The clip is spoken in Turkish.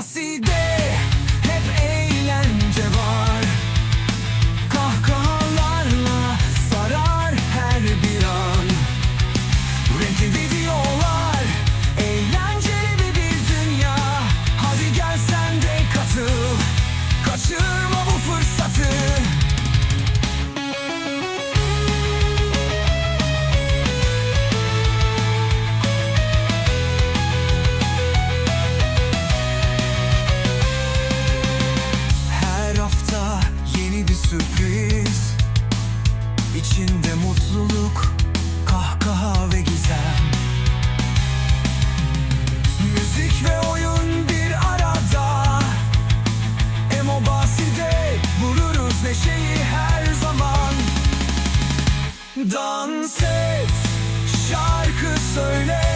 nossa. İçinde mutluluk, kahkaha ve gizem. Müzik ve oyun bir arada. Emo baside buluruz neşeyi her zaman. Dans et, şarkı söyle.